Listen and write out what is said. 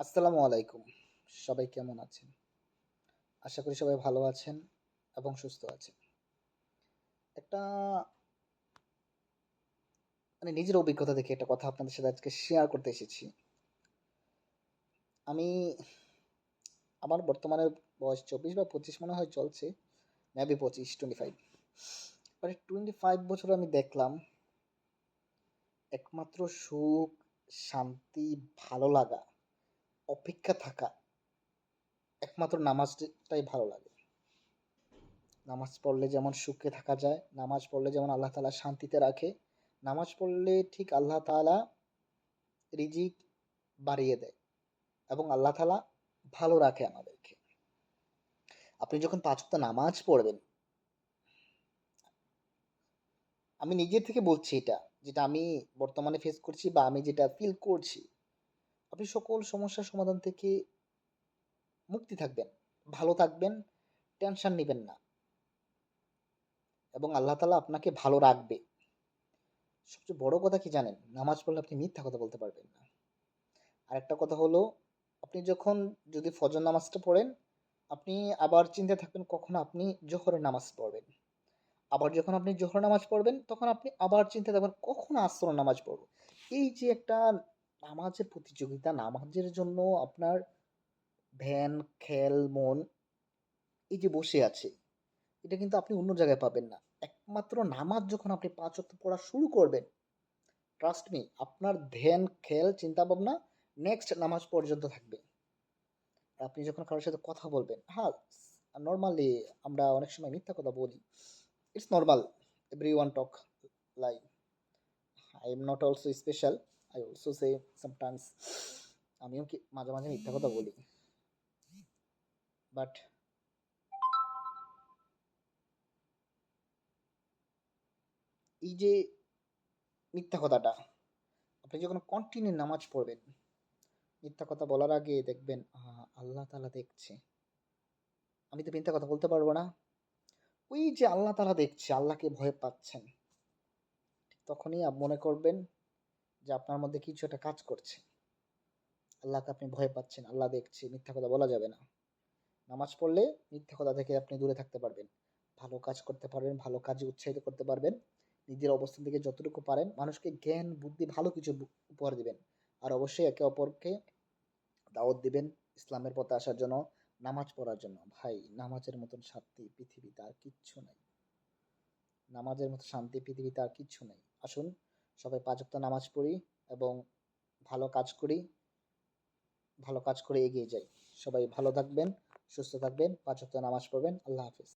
আসসালামু আলাইকুম। সবাই কেমন আছেন? আশা করি সবাই ভালো আছেন এবং সুস্থ আছেন। একটা মানে নিজের অভিজ্ঞতা থেকে একটা কথা আপনাদের সাথে আজকে শেয়ার করতে এসেছি। আমি আমার বর্তমানে বয়স চব্বিশ বা পঁচিশ মনে হয় চলছে মেবি পঁচিশ টোয়েন্টি ফাইভ মানে টোয়েন্টি ফাইভ বছর আমি দেখলাম, একমাত্র সুখ, শান্তি, ভালো লাগা। অপেক্ষা থাকা একমাত্র নামাজটাই ভালো লাগে। নামাজ পড়লে যেমন সুখে থাকা যায়, নামাজ পড়লে যেমন আল্লাহ তালা শান্তিতে রাখে, নামাজ পড়লে ঠিক আল্লাহ তালা রিজিক বাড়িয়ে দেয় এবং আল্লাহ তালা ভালো রাখে আমাদেরকে। আপনি যখন পাঁচটা নামাজ পড়বেন, আমি নিজের থেকে বলছি এটা, যেটা আমি বর্তমানে ফেস করছি বা আমি যেটা ফিল করছি আপনি সকল সমস্যার সমাধান থেকে মুক্তি থাকবেন, ভালো থাকবেন টেনশন নেবেন না। এবং আল্লাহ তালা আপনাকে ভালো রাখবে। সবচেয়ে বড় কথা কি জানেন? নামাজ পড়লে আপনি মিথ্যা কথা বলতে পারবেন না। আর একটা কথা হলো, আপনি যখন যদি ফজর নামাজটা পড়েন, আপনি আবার চিন্তা থাকবেন কখন আপনি জোহরের নামাজ পড়বেন। আবার যখন আপনি জোহর নামাজ পড়বেন, তখন আপনি আবার চিন্তা থাকবেন কখন আসর নামাজ পড়ব। এই যে একটা নামাজের প্রতিযোগিতা, নামাজের জন্য আপনার ধ্যান খেল মন এই যে বসে আছে, এটা কিন্তু আপনি অন্য জায়গায় পাবেন না। একমাত্র নামাজ যখন আপনি পাঁচ ওয়াক্ত পড়া শুরু করবেন ট্রাস্ট মি আপনার ধ্যান খেল চিন্তা ভাবনা নেক্সট নামাজ পর্যন্ত থাকবে। আপনি যখন কারোর সাথে কথা বলবেন হ্যাঁ নর্মালি আমরা অনেক সময় মিথ্যা কথা বলি it's normal everyone talk lie I am not also special I also say sometimes আমিও কি মাঝে মাঝে মিথ্যা কথা বলি? বাট এই যে মিথ্যা কথাটা, আপনি যখন কন্টিনিউ নামাজ পড়বেন, মিথ্যা কথা বলার আগে দেখবেন আল্লাহ তালা দেখছে। আমি তো মিথ্যা কথা বলতে পারব না। ওই যে আল্লাহ তালা দেখছে, আল্লাহকে ভয় পাচ্ছেন তখনই মনে করবেন যে আপনার মধ্যে কিছু একটা কাজ করছে। আল্লাহকে আপনি ভয় পাচ্ছেন, আল্লাহ দেখছে, মিথ্যা কথা বলা যাবে না। নামাজ পড়লে মিথ্যা কথা থেকে আপনি দূরে থাকতে পারবেন। ভালো কাজ করতে পারবেন, ভালো কাজে উৎসাহিত করতে পারবেন। নিজের অবস্থান থেকে যতটুকু পারেন, মানুষকে জ্ঞান, বুদ্ধি, ভালো কিছু উপহার দিবেন। আর অবশ্যই একে অপরকে দাওয়াত দিবেন ইসলামের পথে আসার জন্য, নামাজ পড়ার জন্য। ভাই, নামাজের মতন শান্তি পৃথিবীতে আর কিচ্ছু নাই। নামাজের মতো শান্তি পৃথিবীতে আর কিচ্ছু নেই। আসুন সবাই পাঁচ ওয়াক্ত নামাজ পড়ি এবং ভালো কাজ করি, ভালো কাজ করে এগিয়ে যাই। সবাই ভালো থাকবেন, সুস্থ থাকবেন, পাঁচ ওয়াক্ত নামাজ পড়বেন। আল্লাহ হাফিজ।